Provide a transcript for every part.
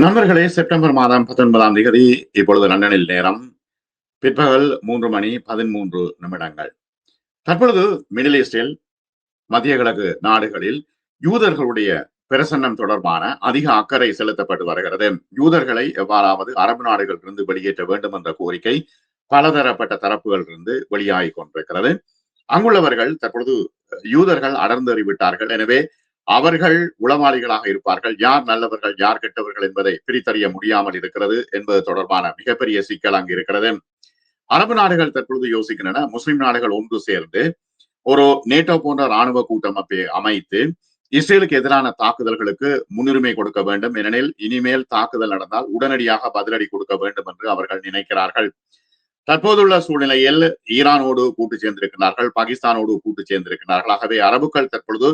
நண்பர்களே செப்டம்பர் மாதம் பத்தொன்பதாம் தேதி இப்பொழுது லண்டனில் நேரம். பிற்பகல் மூன்று மணி பதிமூன்று நிமிடங்கள். தற்பொழுது மிடில் ஈஸ்டில் மத்திய கிழக்கு நாடுகளில் யூதர்களுடைய பிரசன்னம் தொடர்பான அதிக அக்கறை செலுத்தப்பட்டு வருகிறது. யூதர்களை எவ்வாறாவது அரபு நாடுகளிலிருந்து வெளியேற்ற வேண்டும் என்ற கோரிக்கை பலதரப்பட்ட தரப்புகளிலிருந்து வெளியாகி கொண்டிருக்கிறது. அங்குள்ளவர்கள் தற்பொழுது யூதர்கள் அடர்ந்தறிவிட்டார்கள். எனவே அவர்கள் உளமாளிகளாக இருப்பார்கள். யார் நல்லவர்கள் யார் கெட்டவர்கள் என்பதை பிரித்தறிய முடியாமல் இருக்கிறது என்பது தொடர்பான மிகப்பெரிய சிக்கல் அங்கு இருக்கிறது. அரபு நாடுகள் தற்பொழுது யோசிக்கின்றன. முஸ்லிம் நாடுகள் ஒன்று சேர்ந்து ஒரு நேட்டோ போன்ற ராணுவ கூட்டமைப்பை அமைத்து இஸ்ரேலுக்கு எதிரான தாக்குதல்களுக்கு முன்னுரிமை கொடுக்க வேண்டும். ஏனெனில் இனிமேல் தாக்குதல் நடந்தால் உடனடியாக பதிலடி கொடுக்க வேண்டும் என்று அவர்கள் நினைக்கிறார்கள். தற்போதுள்ள சூழ்நிலையில் ஈரானோடு கூட்டு சேர்ந்திருக்கிறார்கள் பாகிஸ்தானோடு கூட்டு சேர்ந்திருக்கிறார்கள். ஆகவே அரபுக்கள் தற்பொழுது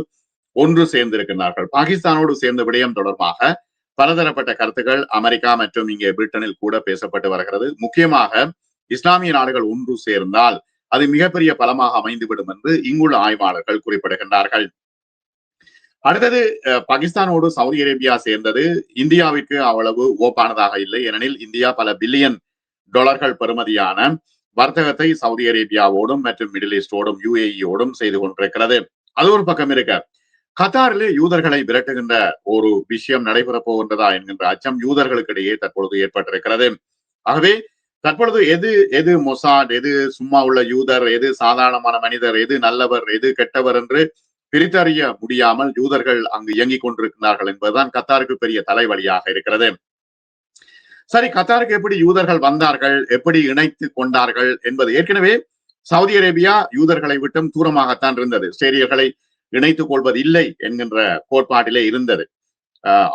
ஒன்று சேர்ந்திருக்கின்றார்கள். பாகிஸ்தானோடு சேர்ந்த விடயம் தொடர்பாக பலதரப்பட்ட கருத்துக்கள் அமெரிக்கா மற்றும் இங்கே பிரிட்டனில் கூட பேசப்பட்டு வருகிறது. முக்கியமாக இஸ்லாமிய நாடுகள் ஒன்று சேர்ந்தால் அது மிகப்பெரிய பலமாக அமைந்துவிடும் என்று இங்குள்ள ஆய்வாளர்கள் குறிப்பிடுகின்றார்கள். அடுத்தது பாகிஸ்தானோடு சவுதி அரேபியா சேர்ந்தது இந்தியாவிற்கு அவ்வளவு ஓப்பானதாக இல்லை. ஏனெனில் இந்தியா பல பில்லியன் டாலர்கள் பெறுமதியான வர்த்தகத்தை சவுதி அரேபியாவோடும் மற்றும் மிடில் ஈஸ்டோடும் யுஏஇயோடும் செய்து கொண்டிருக்கிறது. அது ஒரு பக்கம் இருக்க கத்தாரிலே யூதர்களை விரட்டுகின்ற ஒரு விஷயம் நடைபெறப் போகின்றதா என்கின்ற அச்சம் யூதர்களுக்கு இடையே தற்பொழுது ஏற்பட்டிருக்கிறது. ஆகவே தற்பொழுது எது எது மொசாட் எது சும்மா உள்ள யூதர் எது சாதாரணமான மனிதர் எது நல்லவர் எது கெட்டவர் என்று பிரித்தறிய முடியாமல் யூதர்கள் அங்கு இயங்கிக் கொண்டிருக்கிறார்கள் என்பதுதான் கத்தாருக்கு பெரிய தலைவலியாக இருக்கிறது. சரி கத்தாருக்கு எப்படி யூதர்கள் வந்தார்கள் எப்படி இணைத்து கொண்டார்கள் என்பது ஏற்கனவே சவுதி அரேபியா யூதர்களை விட்டும் தூரமாகத்தான் இருந்தது. சேரியர்களை இணைத்துக் கொள்வது இல்லை என்கின்ற கோட்பாட்டிலே இருந்தது.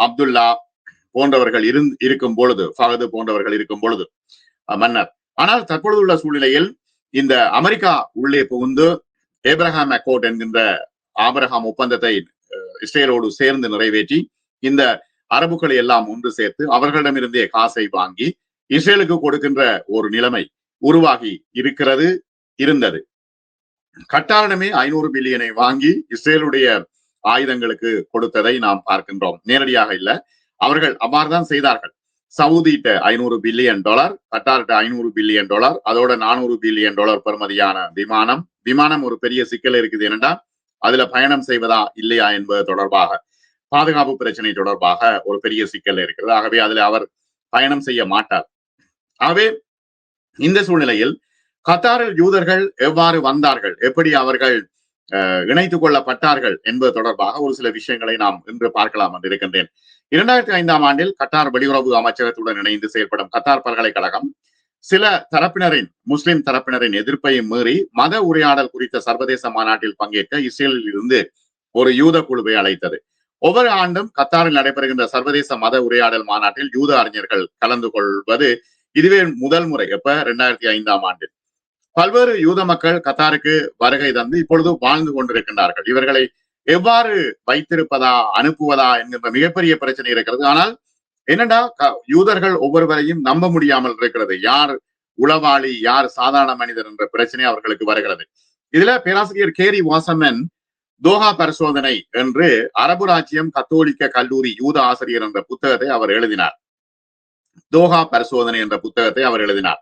அப்துல்லா போன்றவர்கள் இருந் இருக்கும் பொழுது ஃபகது போன்றவர்கள் இருக்கும் பொழுது மன்னர். ஆனால் தற்பொழுது உள்ள சூழ்நிலையில் இந்த அமெரிக்கா உள்ளே புகுந்து ஏப்ரஹாம் அக்கோட் என்கின்ற ஆபரகாம் ஒப்பந்தத்தை இஸ்ரேலோடு சேர்ந்து நிறைவேற்றி இந்த அரபுகளை எல்லாம் ஒன்று சேர்த்து அவர்களிடமிருந்தே காசை வாங்கி இஸ்ரேலுக்கு கொடுக்கின்ற ஒரு நிலைமை உருவாகி இருக்கிறது இருந்தது. கட்டாரணமே ஐநூறு பில்லியனை வாங்கி இஸ்ரேலுடைய ஆயுதங்களுக்கு கொடுத்ததை நாம் பார்க்கின்றோம். நேரடியாக இல்ல. அவர்கள் அவ்வாறுதான் செய்தார்கள். சவுதிட்ட ஐநூறு பில்லியன் டாலர் கட்டார்ட்ட ஐநூறு பில்லியன் டாலர் அதோட நானூறு பில்லியன் டாலர் பெறுமதியான விமானம். விமானம் ஒரு பெரிய சிக்கல் இருக்குது என்னென்னா அதுல பயணம் செய்வதா இல்லையா என்பது தொடர்பாக பாதுகாப்பு பிரச்சனை தொடர்பாக ஒரு பெரிய சிக்கல் இருக்கிறது. ஆகவே அதுல அவர் பயணம் செய்ய மாட்டார். ஆகவே இந்த சூழ்நிலையில் கத்தாரில் யூதர்கள் எவ்வாறு வந்தார்கள்? எப்படி அவர்கள் இணைத்துக் கொள்ளப்பட்டார்கள் என்பது தொடர்பாக ஒரு சில விஷயங்களை நாம் இன்று பார்க்கலாம் என்று இருக்கின்றேன். இரண்டாயிரத்தி ஐந்தாம் ஆண்டில் கத்தார் வெளியுறவு அமைச்சகத்துடன் இணைந்து செயல்படும் கத்தார் பல்கலைக்கழகம் சில தரப்பினரின் முஸ்லிம் தரப்பினரின் எதிர்ப்பையும் மீறி மத உரையாடல் குறித்த சர்வதேச மாநாட்டில் பங்கேற்க இஸ்ரேலில் இருந்து ஒரு யூத குழுவை அழைத்தது. ஒவ்வொரு ஆண்டும் கத்தாரில் நடைபெறுகின்ற சர்வதேச மத உரையாடல் மாநாட்டில் யூத அறிஞர்கள் கலந்து கொள்வது இதுவே முதல் முறை. எப்ப? ரெண்டாயிரத்தி ஐந்தாம் ஆண்டில். பல்வேறு யூத மக்கள் கத்தாருக்கு வருகை தந்து இப்பொழுது வாழ்ந்து கொண்டிருக்கின்றார்கள். இவர்களை எவ்வாறு வைத்திருப்பதா அனுப்புவதா என்கின்ற மிகப்பெரிய பிரச்சனை இருக்கிறது. ஆனால் என்னடா யூதர்கள் ஒவ்வொருவரையும் நம்ப முடியாமல் இருக்கிறது. யார் உளவாளி யார் சாதாரண மனிதர் என்ற பிரச்சனை அவர்களுக்கு வருகிறது. இதுல பேராசிரியர் கேரி வாசமன் தோஹா பரிசோதனை என்று அரபு ராஜ்யம் கத்தோலிக்க கல்லூரி யூத ஆசிரியர் என்ற புத்தகத்தை அவர் எழுதினார். தோஹா பரிசோதனை என்ற புத்தகத்தை அவர் எழுதினார்.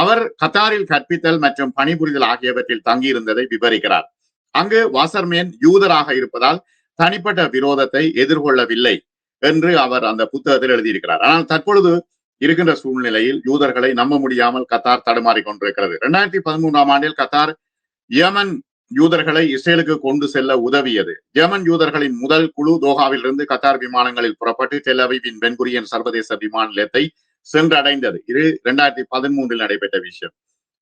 அவர் கத்தாரில் கற்பித்தல் மற்றும் பணிபுரிதல் ஆகியவற்றில் தங்கியிருந்ததை விவரிக்கிறார். அங்கு வாசர்மேன் யூதராக இருப்பதால் தனிப்பட்ட விரோதத்தை எதிர்கொள்ளவில்லை என்று அவர் அந்த புத்தகத்தில் எழுதியிருக்கிறார். ஆனால் தற்பொழுது இருக்கின்ற சூழ்நிலையில் யூதர்களை நம்ப முடியாமல் கத்தார் தடுமாறி கொண்டிருக்கிறது. இரண்டாயிரத்தி பதிமூன்றாம் ஆண்டில் கத்தார் யமன் யூதர்களை இஸ்ரேலுக்கு கொண்டு செல்ல உதவியது. ஜெர்மன் யூதர்களின் முதல் குழு தோஹாவில் இருந்து கத்தார் விமானங்களில் புறப்பட்டு டெல்லவிவின் பென்குரியன் சர்வதேச விமான நிலையத்தை சென்றடைந்தது. இது இரண்டாயிரத்தி பதிமூன்றில் நடைபெற்ற விஷயம்.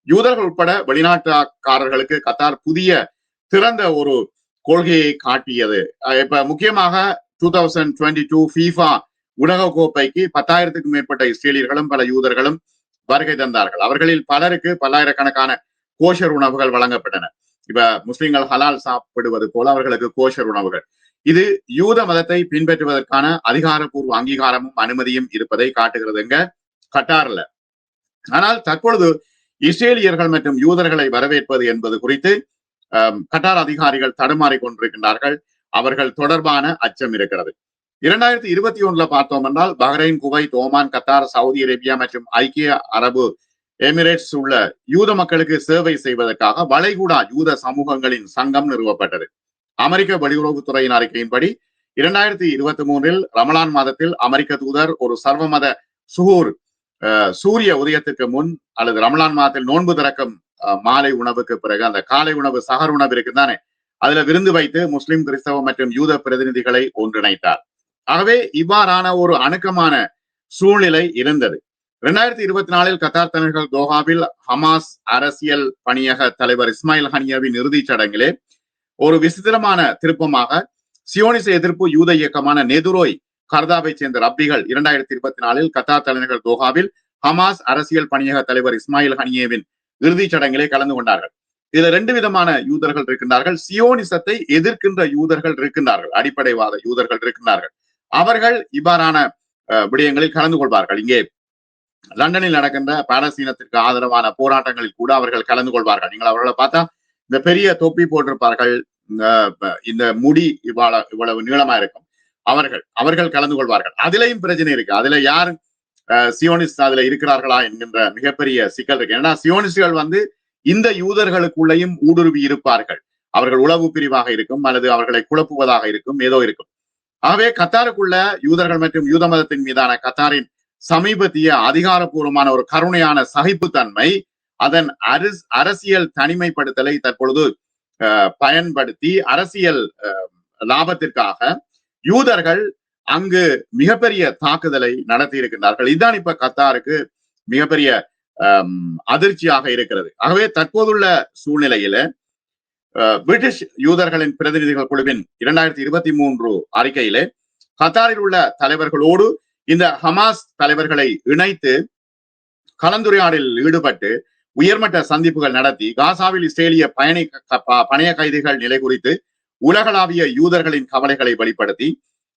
யூதர்கள் உட்பட வெளிநாட்டுக்காரர்களுக்கு கத்தார் புதிய திறந்த ஒரு கொள்கையை காட்டியது. இப்ப முக்கியமாக two thousand twenty two FIFA உலக கோப்பைக்கு பத்தாயிரத்துக்கும் மேற்பட்ட இஸ்ரேலியர்களும் பல யூதர்களும் வருகை தந்தார்கள். அவர்களில் பலருக்கு பல்லாயிரக்கணக்கான கோஷர் உணவுகள் வழங்கப்பட்டன. இப்ப முஸ்லிம்கள் ஹலால் சாப்பிடுவது போல அவர்களுக்கு கோஷர் உணவுகள். இது யூத மதத்தை பின்பற்றுவதற்கான அதிகாரப்பூர்வ அங்கீகாரமும் அனுமதியும் இருப்பதை காட்டுகிறதுங்க கட்டார்ல. ஆனால் தற்பொழுது இஸ்ரேலியர்கள் மற்றும் யூதர்களை வரவேற்பது என்பது குறித்து கட்டார் அதிகாரிகள் தடுமாறி கொண்டிருக்கின்றார்கள். அவர்கள் தொடர்பான அச்சம் இருக்கிறது. இரண்டாயிரத்தி இருபத்தி ஒண்ணுல பார்த்தோம் என்றால் Bahrain Kuwait Oman Qatar Saudi Arabia மற்றும் ஐக்கிய அரபு எமிரேட்ஸ் உள்ள யூத மக்களுக்கு சேவை செய்வதற்காக வளைகுடா யூத சமூகங்களின் சங்கம் நிறுவப்பட்டது. அமெரிக்க வெளியுறவுத்துறையின் அறிக்கையின்படி இரண்டாயிரத்தி இருபத்தி மூன்றில் ரமலான் மாதத்தில் அமெரிக்க தூதர் ஒரு சர்வமத சுகூர் சூரிய உதயத்துக்கு முன் அல்லது ரமலான் மாதத்தில் நோன்பு திறக்கும் மாலை உணவுக்கு பிறகு அந்த காலை உணவு சகர் உணவு இருக்குதானே அதுல விருந்து வைத்து முஸ்லிம் கிறிஸ்தவ மற்றும் யூத பிரதிநிதிகளை ஒன்றிணைத்தார். ஆகவே இவ்வாறான ஒரு அணுக்கமான சூழ்நிலை இருந்தது. இரண்டாயிரத்தி இருபத்தி நாலில் கத்தார் தலைவர்கள் தோஹாவில் ஹமாஸ் அரசியல் பணியக தலைவர் இஸ்மாயில் ஹனியாவின் இறுதிச் சடங்கிலே ஒரு விசித்திரமான திருப்பமாக சியோனிச எதிர்ப்பு யூத இயக்கமான நெதுரோய் கர்தாவை சேர்ந்த ரப்பிகள் இரண்டாயிரத்தி இருபத்தி நாலில் கத்தார் தலைநகர் தோஹாவில் ஹமாஸ் அரசியல் பணியக தலைவர் இஸ்மாயில் ஹனியேவின் இறுதிச் சடங்கிலே கலந்து கொண்டார்கள். இதுல ரெண்டு விதமான யூதர்கள் இருக்கின்றார்கள். சியோனிசத்தை எதிர்க்கின்ற யூதர்கள் இருக்கின்றார்கள். அடிப்படைவாத யூதர்கள் இருக்கின்றார்கள். அவர்கள் இவ்வாறான விடயங்களில் கலந்து கொள்வார்கள். இங்கே லண்டனில் நடக்கின்ற பாலஸ்தீனத்திற்கு ஆதரவான போராட்டங்களில் கூட அவர்கள் கலந்து கொள்வார்கள். நீங்கள் அவர்களை பார்த்தா இந்த பெரிய தொப்பி போட்டிருப்பார்கள். இந்த முடி இவ்வளவு இவ்வளவு நீளமா இருக்கும். அவர்கள் அவர்கள் கலந்து கொள்வார்கள். அதுலயும் பிரச்சனை இருக்கு. அதுல யார் சியோனிஸ்ட் அதுல இருக்கிறார்களா என்கின்ற மிகப்பெரிய சிக்கல் இருக்கு. ஏன்னா சியோனிஸ்டுகள் வந்து இந்த யூதர்களுக்குள்ளேயும் ஊடுருவி இருப்பார்கள். அவர்கள் உளவு பிரிவாக இருக்கும் அல்லது அவர்களை குழப்புவதாக இருக்கும் ஏதோ இருக்கும். ஆகவே கத்தாருக்குள்ள யூதர்கள் மற்றும் யூத மதத்தின் மீதான கத்தாரின் சமீபத்திய அதிகாரப்பூர்வமான ஒரு கருணையான சகிப்புத்தன்மை அதன் அரசு அரசியல் தனிமைப்படுத்தலை தற்பொழுது பயன்படுத்தி அரசியல் லாபத்திற்காக யூதர்கள் அங்கு மிகப்பெரிய தாக்குதலை நடத்தி இருக்கின்றார்கள் இதுதான் இப்ப கத்தாருக்கு மிகப்பெரிய அதிர்ச்சியாக இருக்கிறது. ஆகவே தற்போதுள்ள சூழ்நிலையில பிரிட்டிஷ் யூதர்களின் பிரதிநிதிகள் குழுவின் இரண்டாயிரத்தி இருபத்தி மூன்று அறிக்கையிலே கத்தாரில் உள்ள தலைவர்களோடு இந்த ஹமாஸ் தலைவர்களை இணைத்து கலந்துரையாடலில் ஈடுபட்டு உயர்மட்ட சந்திப்புகள் நடத்தி காசாவில் இஸ்ரேலிய பயணி பணைய கைதிகள் நிலை குறித்து உலகளாவிய யூதர்களின் கவலைகளை வெளிப்படுத்தி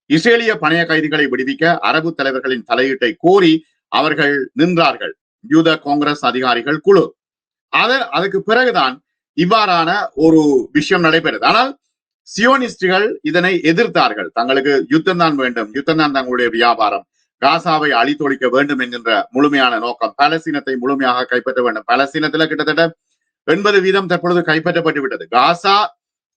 இஸ்ரேலிய பணைய கைதிகளை விடுவிக்க அரபு தலைவர்களின் தலையீட்டை கோரி அவர்கள் நின்றார்கள். யூத காங்கிரஸ் அதிகாரிகள் குழு. அத அதுக்கு பிறகுதான் இவ்வாறான ஒரு விஷயம் நடைபெறுது. ஆனால் சியோனிஸ்டுகள் இதனை எதிர்த்தார்கள். தங்களுக்கு யுத்தம் தான் வேண்டும். யுத்தம் தான் தங்களுடைய வியாபாரம். காசாவை அழித்தொழிக்க வேண்டும் என்கின்ற முழுமையான நோக்கம். பலசீனத்தை முழுமையாக கைப்பற்ற வேண்டும். பலசீனத்துல கிட்டத்தட்ட எண்பது வீதம் தற்பொழுது கைப்பற்றப்பட்டு விட்டது. காசா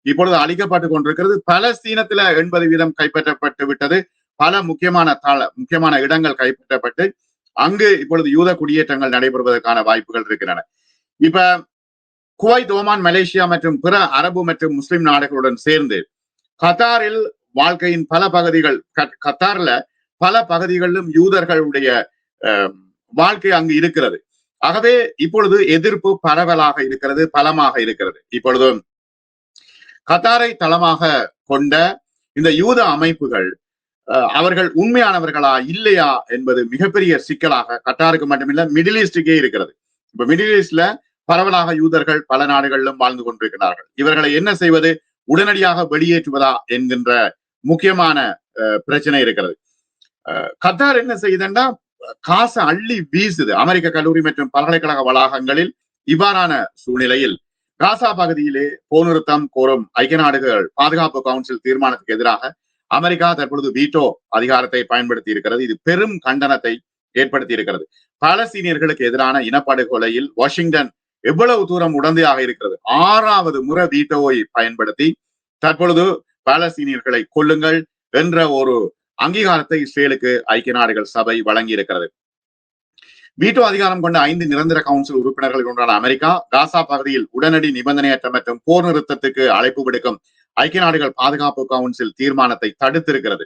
இப்பொழுது அழிக்கப்பட்டு கொண்டிருக்கிறது. பலஸ்தீனத்துல எண்பது வீதம் கைப்பற்றப்பட்டு விட்டது. பல முக்கியமான தள முக்கியமான இடங்கள் கைப்பற்றப்பட்டு அங்கு இப்பொழுது யூத குடியேற்றங்கள் நடைபெறுவதற்கான வாய்ப்புகள் இருக்கின்றன. இப்ப குவைத் ஓமான் மலேசியா மற்றும் பிற அரபு மற்றும் முஸ்லிம் நாடுகளுடன் சேர்ந்து கத்தாரில் வாழ்க்கையின் பல பகுதிகள் கத்தார்ல பல பகுதிகளிலும் யூதர்களுடைய வாழ்க்கை அங்கு இருக்கிறது. ஆகவே இப்பொழுது எதிர்ப்பு பரவலாக இருக்கிறது பலமாக இருக்கிறது. இப்பொழுது கத்தாரை தளமாக கொண்ட இந்த யூத அமைப்புகள் அவர்கள் உண்மையானவர்களா இல்லையா என்பது மிகப்பெரிய சிக்கலாக கட்டாருக்கு மட்டுமில்ல மிடில் ஈஸ்டுக்கே இருக்கிறது. இப்ப மிடில் ஈஸ்ட்ல பரவலாக யூதர்கள் பல நாடுகளிலும் வாழ்ந்து கொண்டிருக்கிறார்கள். இவர்களை என்ன செய்வது? உடனடியாக வெளியேற்றுவதா என்கின்ற முக்கியமான பிரச்சனை இருக்கிறது. கத்தார் என்ன செய்யுதுன்னா காசை அள்ளி வீசுது. அமெரிக்க கல்லூரி மற்றும் பல்கலைக்கழக வளாகங்களில் இவ்வாறான சூழ்நிலையில் காசா பகுதியிலே போர்நிறுத்தம் கோரும் ஐக்கிய நாடுகள் பாதுகாப்பு கவுன்சில் தீர்மானத்துக்கு எதிராக அமெரிக்கா தற்பொழுது வீட்டோ அதிகாரத்தை பயன்படுத்தி இருக்கிறது. இது பெரும் கண்டனத்தை ஏற்படுத்தி இருக்கிறது. பாலஸ்தீனியர்களுக்கு எதிரான இனப்படுகொலையில் வாஷிங்டன் எவ்வளவு தூரம் உடந்தையாக இருக்கிறது? ஆறாவது முறை வீட்டோவை பயன்படுத்தி தற்பொழுது பாலஸ்தீனியர்களை கொல்லுங்கள் என்ற ஒரு அங்கீகாரத்தை இஸ்ரேலுக்கு ஐக்கிய நாடுகள் சபை வழங்கி இருக்கிறது வீட்டோ அதிகாரம் கொண்ட ஐந்து நிரந்தர கவுன்சில் உறுப்பினர்கள் கொண்டான அமெரிக்கா காசா பகுதியில் உடனடி நிபந்தனையற்ற மற்றும் போர் நிறுத்தத்துக்கு அழைப்பு விடுக்கும் ஐக்கிய நாடுகள் பாதுகாப்பு கவுன்சில் தீர்மானத்தை தடுத்திருக்கிறது.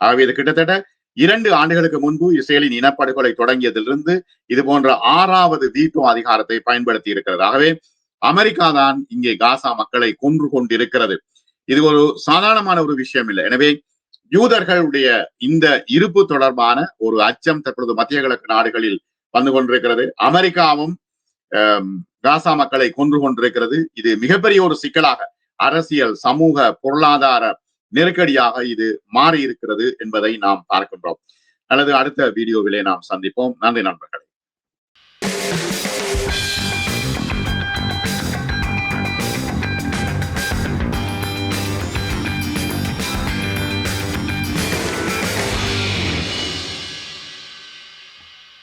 ஆகவே இது கிட்டத்தட்ட இரண்டு ஆண்டுகளுக்கு முன்பு இஸ்ரேலின் இனப்படுகொலை தொடங்கியதிலிருந்து இது போன்ற ஆறாவது வீட்டோ அதிகாரத்தை பயன்படுத்தி இருக்கிறது ஆகவே அமெரிக்கா தான் இங்கே காசா மக்களை கொன்று கொண்டிருக்கிறது. இது ஒரு சாதாரணமான ஒரு விஷயம் இல்லை. எனவே யூதர்களுடைய இந்த இருப்பு தொடர்பான ஒரு அச்சம் தற்பொழுது மத்திய கிழக்கு நாடுகளில் வந்து கொண்டிருக்கிறது. அமெரிக்காவும் காசா மக்களை கொன்று கொண்டிருக்கிறது. இது மிகப்பெரிய ஒரு சிக்கலாக அரசியல் சமூக பொருளாதார நெருக்கடியாக இது மாறி இருக்கிறது என்பதை நாம் பார்க்கின்றோம். அல்லது அடுத்த வீடியோவிலே நாம் சந்திப்போம். நன்றி நண்பர்கள்.